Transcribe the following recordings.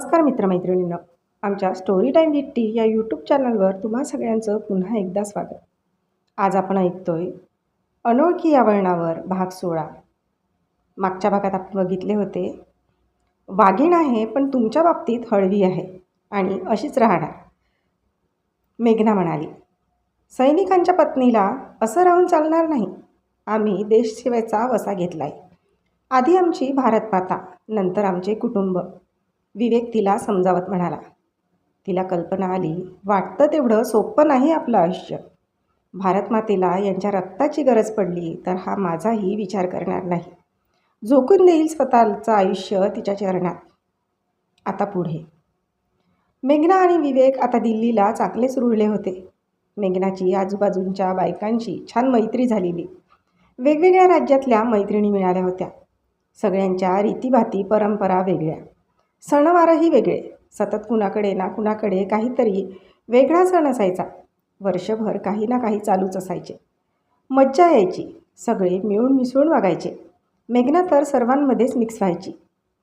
नमस्कार मित्रमैत्रिणींनो. आमच्या स्टोरी टाईम विथ टी या यूट्यूब चॅनलवर तुम्हा सगळ्यांचं पुन्हा एकदा स्वागत. आज आपण ऐकतोय अनोळखी या वळणावर भाग सोळा मागच्या भागात आपण बघितले होते वाघीण आहे पण तुमच्या बाबतीत हळवी आहे आणि अशीच राहणार. मेघना म्हणाली सैनिकांच्या पत्नीला असं राहून चालणार नाही. आम्ही देशसेवेचा वसा घेतला आहे आधी आमची भारत माता नंतर आमचे कुटुंब. विवेक तिला समजावत म्हणाला तिला कल्पना आली. वाटतं तेवढं सोपं नाही आपलं आयुष्य. भारतमातेला यांच्या रक्ताची गरज पडली तर हा माझाही विचार करणार नाही. झोकून देईल स्वतःचं आयुष्य तिच्या चरणात. आता पुढे. मेघना आणि विवेक आता दिल्लीला चाकलेच रुळले होते. मेघनाची आजूबाजूंच्या बायकांशी छान मैत्री झालेली. वेगवेगळ्या राज्यातल्या मैत्रिणी मिळाल्या होत्या. सगळ्यांच्या रीतीभाती परंपरा वेगळ्या. सणवारही वेगळे. सतत कुणाकडे ना कुणाकडे काहीतरी वेगळा सण असायचा. वर्षभर काही ना काही चालूच असायचे. मज्जा यायची. सगळे मिळून मिसळून वागायचे. मेघना तर सर्वांमध्येच मिक्स व्हायची.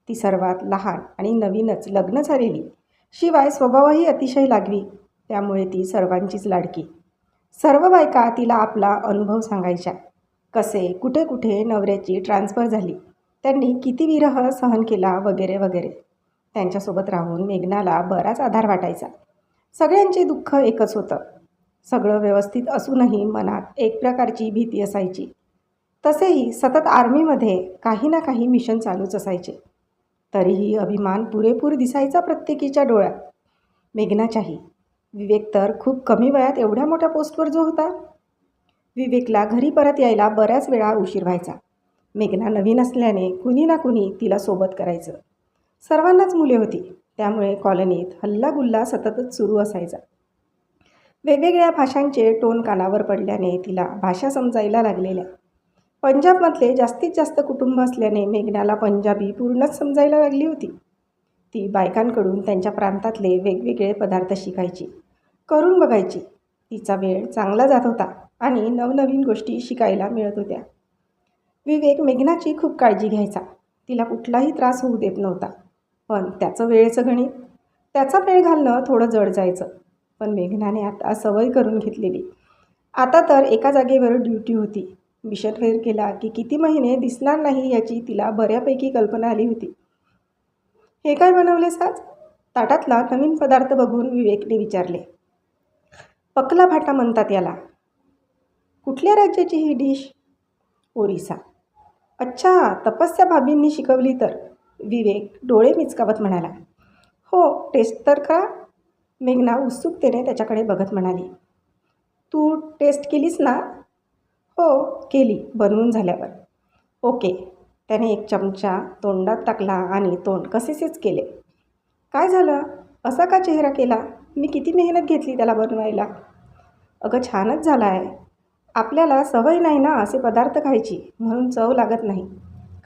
ती सर्वात लहान आणि नवीनच लग्न झालेली. शिवाय स्वभावही अतिशय लागवी. त्यामुळे ती सर्वांचीच लाडकी. सर्व बायका तिला आपला अनुभव सांगायच्या. कसे कुठे कुठे नवऱ्याची ट्रान्सफर झाली. त्यांनी किती विरह सहन केला वगैरे वगैरे. त्यांच्यासोबत राहून मेघनाला बराच आधार वाटायचा. सगळ्यांचे दुःख एकच होतं. सगळं व्यवस्थित असूनही मनात एक प्रकारची भीती असायची. तसेही सतत आर्मीमध्ये काही ना काही मिशन चालूच असायचे. तरीही अभिमान पुरेपूर दिसायचा प्रत्येकीच्या डोळ्यात. मेघनाच्याही. विवेक तर खूप कमी वयात एवढ्या मोठ्या पोस्टवर जो होता. विवेकला घरी परत यायला बऱ्याच वेळा उशीर व्हायचा. मेघना नवीन असल्याने कुणी ना कुणी तिला सोबत करायचं. सर्वांनाच मुले होती. त्यामुळे कॉलनीत हल्लागुल्ला सततच सुरू असायचा. वेगवेगळ्या भाषांचे टोन कानावर पडल्याने तिला भाषा समजायला लागलेल्या. पंजाबमधले जास्तीत जास्त कुटुंब असल्याने मेघनाला पंजाबी पूर्णच समजायला लागली होती. ती बायकांकडून त्यांच्या प्रांतातले वेगवेगळे पदार्थ शिकायची करून बघायची. तिचा वेळ चांगला जात होता आणि नवनवीन गोष्टी शिकायला मिळत होत्या. विवेक मेघनाची खूप काळजी घ्यायचा. तिला कुठलाही त्रास होऊ देत नव्हता. पण त्याचं वेळेचं गणित. त्याचा वेळ घालणं थोडं जड जायचं पण मेघनाने आता सवय करून घेतलेली. आता तर एका जागेवर ड्युटी होती. मिशन केला की किती महिने दिसणार नाही याची तिला बऱ्यापैकी कल्पना आली होती. हे काय बनवलेस आज? ताटातला नवीन पदार्थ बघून विवेकने विचारले. पकला भाटा म्हणतात याला. कुठल्या राज्याची ही डिश? ओरिसा. अच्छा तपस्या भाभींनी शिकवली तर. विवेक डोळे मिचकावत म्हणाला हो टेस्ट तर का मेघना उत्सुकतेने त्याच्याकडे बघत म्हणाली तू टेस्ट केलीस ना? हो केली बनवून झाल्यावर. ओके. त्याने एक चमचा तोंडात टाकला आणि तोंड कसेसेच केले. काय झालं? असा का चेहरा केला? मी किती मेहनत घेतली त्याला बनवायला. अगं छानच झाला आहे आपल्याला सवय नाही ना असे पदार्थ खायची म्हणून चव लागत नाही.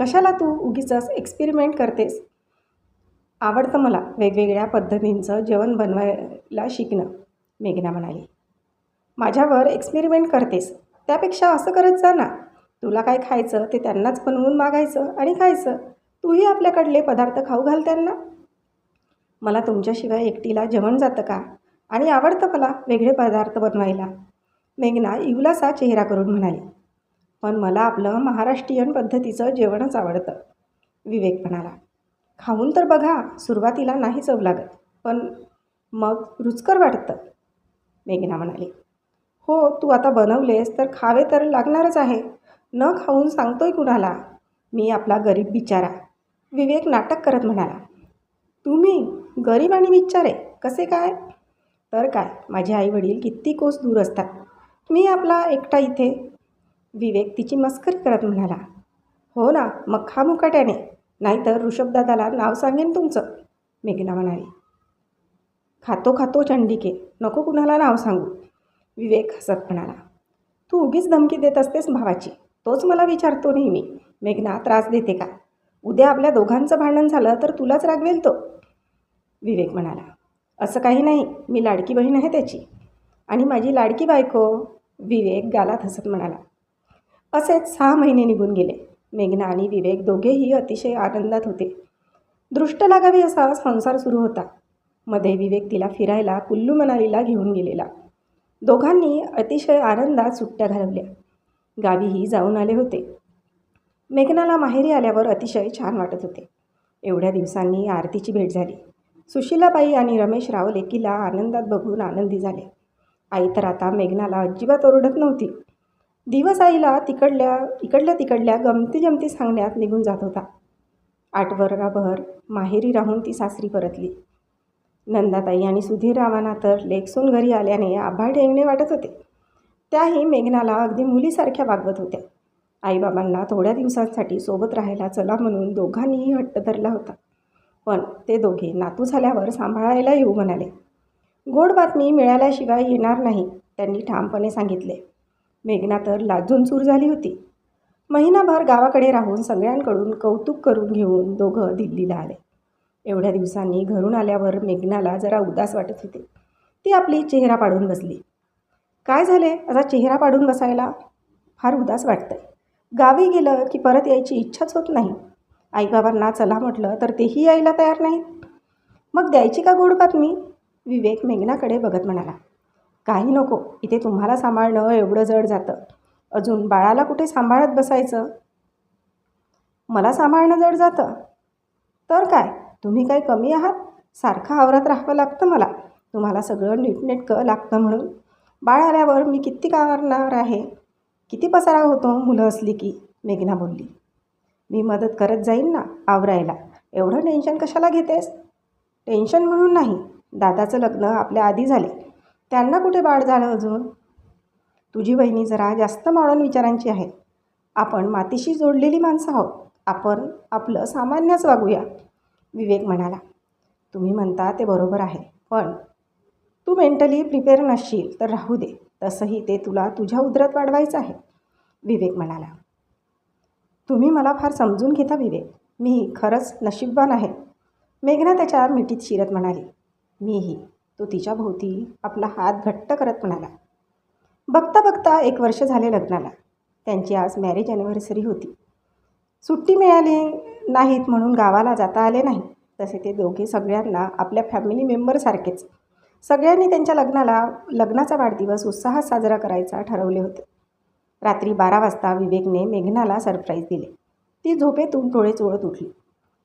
कशाला तू उगीच एक्सपेरिमेंट करतेस? आवडतं मला वेगवेगळ्या पद्धतींचं जेवण बनवायला शिकणं मेघना म्हणाली. माझ्यावर एक्सपेरिमेंट करतेस? त्यापेक्षा असं करत जा ना. तुला काय खायचं ते त्यांनाच बनवून मागायचं आणि खायचं. तूही आपल्याकडले पदार्थ खाऊ घाल त्यांना. मला तुमच्याशिवाय एकटीला जेवण जातं का? आणि आवडतं मला वेगळे पदार्थ बनवायला. मेघना इवलासा चेहरा करून म्हणाली. पण मला आपलं महाराष्ट्रीयन पद्धतीचं जेवणच आवडतं. विवेक म्हणाला खाऊन तर बघा सुरुवातीला नाही चव लागत पण मग रुचकर वाटतं. मेघना म्हणाली हो तू आता बनवलेस तर खावे तर लागणारच आहे. न खाऊन सांगतोय कुणाला? मी आपला गरीब बिचारा. विवेक नाटक करत म्हणाला तुम्ही गरीब आणि बिचारे कसे काय? तर काय माझे आईवडील किती कोस दूर असतात. मी आपला एकटा इथे विवेक तिची मस्करी करत म्हणाला हो ना मग खा मुकाट्याने नाहीतर ऋषभदादाला नाव सांगेन तुमचं मेघना म्हणाली. खातो खातो चंडिके नको कुणाला नाव सांगू विवेक हसत म्हणाला. तू उगीच धमकी देत असतेस भावाची तोच मला विचारतो नेहमी मेघना त्रास देते का? उद्या आपल्या दोघांचं भांडण झालं तर तुलाच रागवेल तो विवेक म्हणाला. असं काही नाही मी लाडकी बहीण आहे त्याची आणि माझी लाडकी बायको विवेक गालात हसत म्हणाला. असेच सहा महिने निघून गेले. मेघना आणि विवेक दोघेही अतिशय आनंदात होते. दृष्ट लागावी असा संसार सुरू होता. मध्ये विवेक तिला फिरायला कुल्लू मनालीला घेऊन गेलेला. दोघांनी अतिशय आनंदात सुट्ट्या घालवल्या. गावीही जाऊन आले होते. मेघनाला माहेरी आल्यावर अतिशय छान वाटत होते. एवढ्या दिवसांनी आरतीची भेट झाली. सुशीलाबाई आणि रमेश राव लेकीला आनंदात बघून आनंदी झाले. आई तर आता मेघनाला अजिबात ओरडत नव्हती. दिवस आईला तिकडल्या इकडल्या तिकडल्या गमती जमती सांगण्यात निघून जात होता. आठवराभर माहेरी राहून ती सासरी परतली. नंदाताई आणि सुधीररावांना तर लेखसून घरी आल्याने आभाळ ठेंगणे वाटत होते. त्याही मेघनाला अगदी मुलीसारख्या वागवत होत्या. आईबाबांना थोड्या दिवसांसाठी सोबत राहायला चला म्हणून दोघांनीही हट्ट धरला होता. पण ते दोघे नातू झाल्यावर सांभाळायला येऊ म्हणाले. गोड बातमी मिळाल्याशिवाय येणार नाही त्यांनी ठामपणे सांगितले. मेघना तर लाजून चूर झाली होती. महिनाभर गावाकडे राहून सगळ्यांकडून कौतुक करून घेऊन दोघं दिल्लीला आले. एवढ्या दिवसांनी घरून आल्यावर मेघनाला जरा उदास वाटत होते. ती आपली चेहरा पाडून बसली. काय झाले? असा चेहरा पाडून बसायला फार उदास वाटतंय. गावी गेलं की परत यायची इच्छाच होत नाही. आईबाबांना चला म्हटलं तर तेही यायला तयार नाहीत. मग द्यायची का गोड बातमी? विवेक मेघनाकडे बघत म्हणाला. काही नको इथे तुम्हाला सांभाळणं एवढं जड जातं. अजून बाळाला कुठे सांभाळत बसायचं? मला सांभाळणं जड जातं. तर काय तुम्ही काही कमी आहात? सारखं आवरत राहावं लागतं मला. तुम्हाला सगळं नीटनेटकं लागतं म्हणून. बाळ आल्यावर मी किती करणार आहे? किती पसारा होतो? मुलं असली की मेघना बोलली. मी मदत करत जाईन ना आवरायला. एवढं टेन्शन कशाला घेतेस? टेन्शन म्हणून नाही. दादाचं लग्न आपल्या आधी झाले. त्यांना कुठे बाळ झालं अजून? तुझी बहिणी जरा जास्त मॉडर्न विचारांची आहे. आपण मातीशी जोडलेली माणसं आहोत. आपण आपलं सामान्यच वागूया. विवेक म्हणाला. तुम्ही म्हणता ते बरोबर आहे पण तू मेंटली प्रिपेअर नसशील तर राहू दे. तसंही ते तुला तुझ्या उदरात वाढवायचं आहे. विवेक म्हणाला. तुम्ही मला फार समजून घेता विवेक. मी खरंच नशीबवान आहे. मेघना त्याच्या मिठीत शिरत म्हणाली. मीही. तो तिच्या भोवती आपला हात घट्ट करत म्हणाला बघता बघता एक वर्ष झाले लग्नाला. त्यांची आज मॅरेज ॲनिव्हर्सरी होती. सुट्टी मिळाली नाहीत म्हणून गावाला जाता आले नाही. तसे ते दोघे सगळ्यांना आपल्या फॅमिली मेंबरसारखेच सगळ्यांनी त्यांच्या लग्नाला लग्नाचा वाढदिवस उत्साहात साजरा करायचा ठरवले होते. रात्री बारा वाजता विवेकने मेघनाला सरप्राईज दिले. ती झोपेतून डोळे चोळत उठली.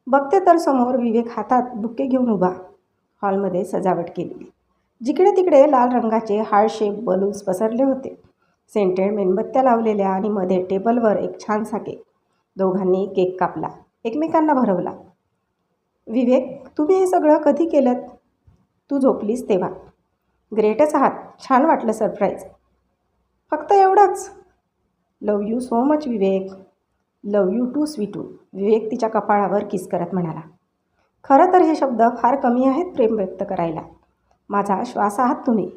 बघते तर समोर विवेक हातात बुके घेऊन उभा. हॉलमध्ये सजावट केलेली. जिकडे तिकडे लाल रंगाचे हार्ड शेप बलून्स पसरले होते. सेंटेड मेणबत्त्या लावलेल्या आणि मध्ये टेबलवर एक छानसा केक दोघांनी केक कापला. एकमेकांना भरवला. विवेक तुम्ही हे सगळं कधी केलं तू झोपलीस तेव्हा. ग्रेटच आहात. छान वाटलं सरप्राईज. फक्त एवढंच. Love you so much Vivek. Love you too Sweetu. Vivek तिच्या कपाळावर किस करत म्हणाला. खरं तर हे शब्द फार कमी आहेत प्रेम व्यक्त करायला. माझा श्वास आहात तुम्ही.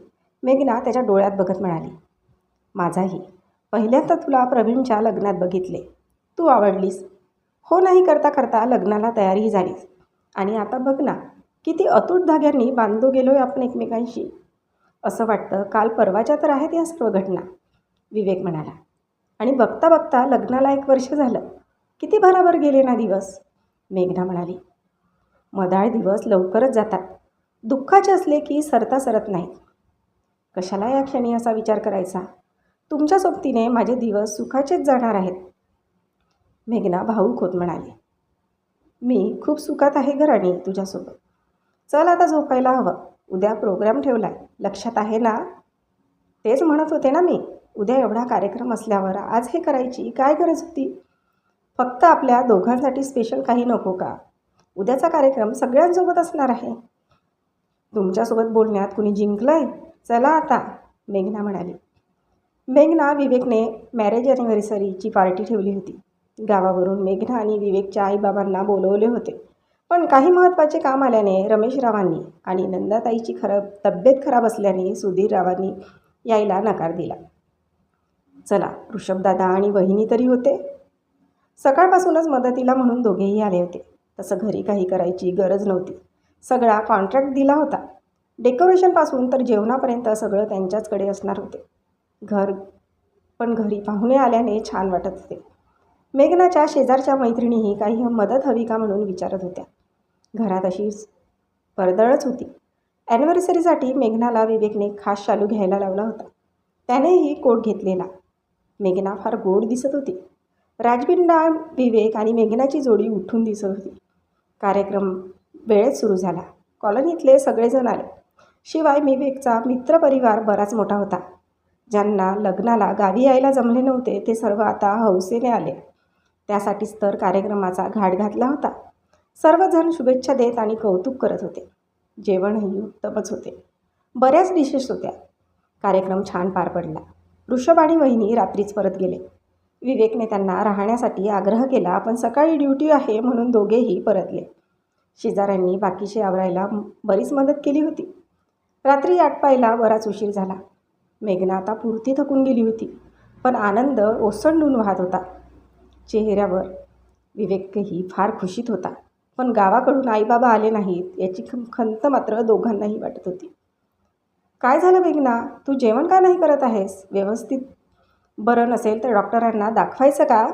मेघना त्याच्या डोळ्यात बघत म्हणाली. माझाही. पहिल्यांदा तुला प्रवीणच्या लग्नात बघितले. तू आवडलीस. हो नाही करता करता लग्नाला तयारीही झालीस. आणि आता बघ ना किती अतूट धाग्यांनी बांधलो गेलो आहे आपण एकमेकांशी. असं वाटतं काल परवाच्या तर आहेत या सर्व घटना. विवेक म्हणाला. आणि बघता बघता लग्नाला एक वर्ष झालं. किती भराभर गेले ना दिवस? मेघना म्हणाली. मदाळ दिवस लवकरच जातात. दुःखाचे असले की सरता सरत नाहीत कशाला या क्षणी असा विचार करायचा? तुमच्या सोबतीने माझे दिवस सुखाचेच जाणार आहेत. मेघना भाऊक होत म्हणाली. मी खूप सुखात आहे घराणी तुझ्यासोबत. चल आता झोपायला हवं. उद्या प्रोग्राम ठेवला आहे लक्षात आहे ना? तेच म्हणत होते ना मी. उद्या एवढा कार्यक्रम असल्यावर आज हे करायची काय गरज होती? फक्त आपल्या दोघांसाठी स्पेशल काही नको का? उद्याचा कार्यक्रम सगळ्यांसोबत असणार आहे. तुमच्यासोबत बोलण्यात कुणी जिंकलं आहे चला आता मेघना म्हणाली. मेघना विवेकने मॅरेज अॅनिव्हर्सरीची पार्टी ठेवली होती. गावावरून मेघना आणि विवेकच्या आईबाबांना बोलवले होते. पण काही महत्त्वाचे काम आल्याने रमेशरावांनी आणि नंदाताईची खराब तब्येत खराब असल्याने सुधीररावांनी यायला नकार दिला. चला ऋषभदादा आणि वहिनी तरी होते. सकाळपासूनच मदतीला म्हणून दोघेही आले होते. तसं घरी काही करायची गरज नव्हती. सगळा कॉन्ट्रॅक्ट दिला होता. डेकोरेशनपासून तर जेवणापर्यंत सगळं त्यांच्याचकडे असणार होते. घर पण घरी पाहुणे आल्याने छान वाटत होते. मेघनाच्या शेजारच्या मैत्रिणीही काही मदत हवी का म्हणून विचारत होत्या. घरात अशीच वर्दळच होती. ॲनिव्हर्सरीसाठी मेघनाला विवेकने खास शालू घ्यायला लावला होता. त्यानेही कोट घेतलेला. मेघना फार गोड दिसत होती. राजबिंडा विवेक आणि मेघनाची जोडी उठून दिसत होती. कार्यक्रम वेळेत सुरू झाला. कॉलनीतले सगळेजण आले. शिवाय विवेकचा मित्रपरिवार बराच मोठा होता. ज्यांना लग्नाला गावी यायला जमले नव्हते ते सर्व आता हौसेने आले. त्यासाठीच तर कार्यक्रमाचा घाट घातला होता. सर्वजण शुभेच्छा देत आणि कौतुक करत होते. जेवणही उत्तमच होते. बऱ्याच डिशेस होत्या. कार्यक्रम छान पार पडला. ऋषभ आणि वहिनी रात्रीच परत गेले. विवेकने त्यांना राहण्यासाठी आग्रह केला पण सकाळी ड्युटी आहे म्हणून दोघेही परतले. शेजाऱ्यांनी बाकीचे आवरायला बरीच मदत केली होती. रात्री आटपायला बराच उशीर झाला. मेघना आता पुरती थकून गेली होती पण आनंद ओसंडून वाहत होता. चेहऱ्यावर विवेकही फार खुशीत होता पण गावाकडून आईबाबा आले नाहीत याची ख खंत मात्र दोघांनाही वाटत होती. काय झालं मेघना? तू जेवण का नाही करत आहेस? व्यवस्थित बरं नसेल तर डॉक्टरांना दाखवायचं का?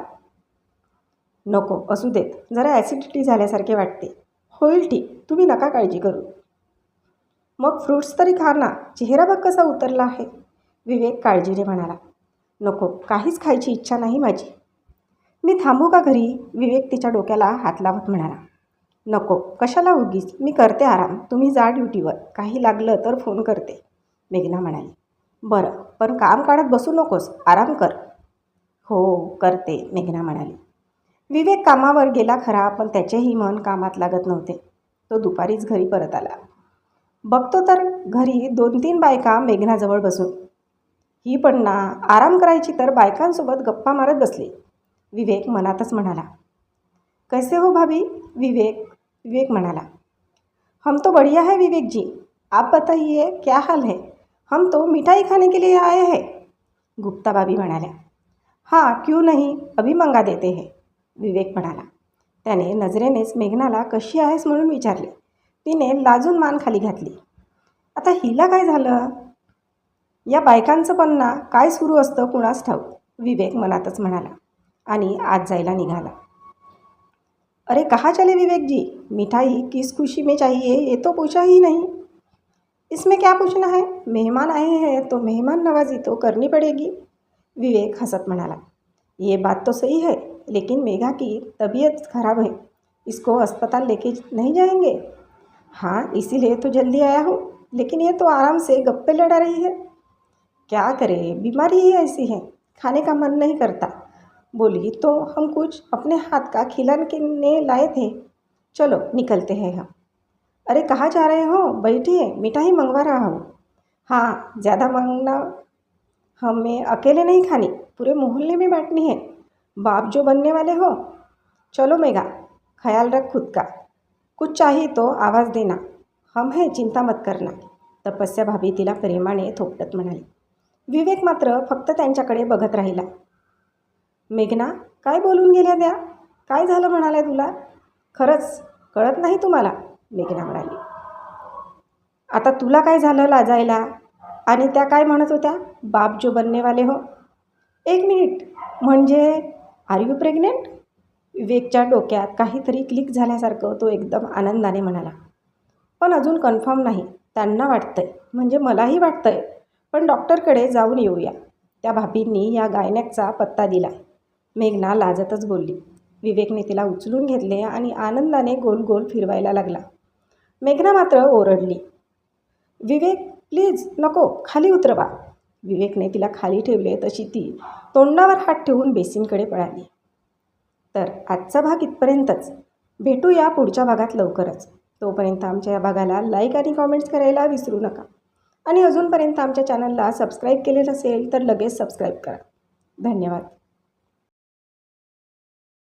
नको असू देत. जरा ॲसिडिटी झाल्यासारखे वाटते. होईल ठीक. तुम्ही नका काळजी करू. मग फ्रूट्स तरी खा ना. चेहरा बघ कसा उतरला आहे. विवेक काळजीने म्हणाला नको काहीच खायची इच्छा नाही माझी. मी थांबू का घरी? विवेक तिच्या डोक्याला हात लावत म्हणाला. नको कशाला उगीच? मी करते आराम. तुम्ही जा ड्युटीवर. काही लागलं तर फोन करते. मेघना म्हणाली. बरं. पण काम काढत बसू नकोस आराम कर. हो करते मेघना म्हणाली. विवेक कामावर गेला खरा पण त्याचेही मन कामात लागत नव्हते. तो दुपारीच घरी परत आला. बघतो तर घरी दोन तीन बायका मेघनाजवळ बसून. ही पण ना आराम करायची तर बायकांसोबत गप्पा मारत बसली. विवेक मनातच म्हणाला. कैसे हो भाभी? विवेक विवेक म्हणाला. हम तो बढ़िया है विवेक जी आप बताइए क्या हाल है? हम तो मिठाई खाने के लिए आए हैं गुप्ता बाबी म्हणाल्या. हां क्यों नहीं? अभी मंगा देते हे. विवेक म्हणाला. त्याने नजरेनेच मेघनाला कशी आहेस म्हणून विचारले. तिने लाजून मान खाली घातली. आता हिला काय झालं? या बायकांचं पण ना काय सुरू असतं कुणास ठाऊक? विवेक मनातच म्हणाला आणि आज जायला निघाला. अरे कहाँ चले विवेक जी मिठाई किस खुशी में चाहिए ये तो पूछा ही नहीं. इसमें क्या पूछना है? मेहमान आए हैं तो मेहमान नवाजी तो करनी पड़ेगी। विवेक हंसत म्हणाला, ये बात तो सही है, लेकिन मेघा की तबीयत खराब है, इसको अस्पताल लेके नहीं जाएँगे? हाँ इसीलिए तो जल्दी आया हूँ, लेकिन ये तो आराम से गप्पे लड़ा रही है। क्या करे, बीमारी ही ऐसी है, खाने का मन नहीं करता। बोली तो हम कुछ अपने हाथ का खिलाने लाए थे। चलो, निकलते हैं हम। अरे कहाँ जा रहे हो? बैठिए मिठाई मंगवा रहा हूँ। हाँ ज़्यादा मांगना हमें अकेले नहीं खानी पूरे मोहल्ले में बांटनी है। बाप जो बनने वाले हो। चलो मेगा ख्याल रख खुद का। कुछ चाहिए तो आवाज़ देना। हम है चिंता मत करना। तपस्या भाभी तिला प्रेमाने थोपटत म्हणाली। विवेक मात्र फक्त त्यांच्याकडे बघत राहिला। मेघना काय बोलून गेल्या त्या? काय झालं म्हणाल्या तुला? खरंच कळत नाही तुम्हाला? मेघना म्हणाली. आता तुला काय झालं लाजायला? आणि त्या काय म्हणत होत्या? बाप जो बननेवाले हो. एक मिनिट. म्हणजे आर यू प्रेग्नेंट विवेकच्या डोक्यात काहीतरी क्लिक झाल्यासारखं तो एकदम आनंदाने म्हणाला. पण अजून कन्फर्म नाही. त्यांना वाटतंय. म्हणजे मलाही वाटतंय. पण डॉक्टरकडे जाऊन येऊया. त्या भाभींनी या गायनॅकचा पत्ता दिला. मेघना लाजतच बोलली. विवेकने तिला उचलून घेतले आणि आनंदाने गोल गोल फिरवायला लागला. मेघना मात्र ओरडली विवेक प्लीज नको खाली उतरवा विवेकने तिला खाली ठेवले तशी ती तोंडावर हात ठेवून बेसिनकडे पळाली. तर आजचा भाग इथपर्यंतच. भेटूया पुढच्या भागात लवकरच. तोपर्यंत आमच्या या भागाला लाईक आणि कॉमेंट्स करायला विसरू नका. आणि अजूनपर्यंत आमच्या चॅनलला सबस्क्राईब केले नसेल तर लगेच सबस्क्राईब करा. धन्यवाद.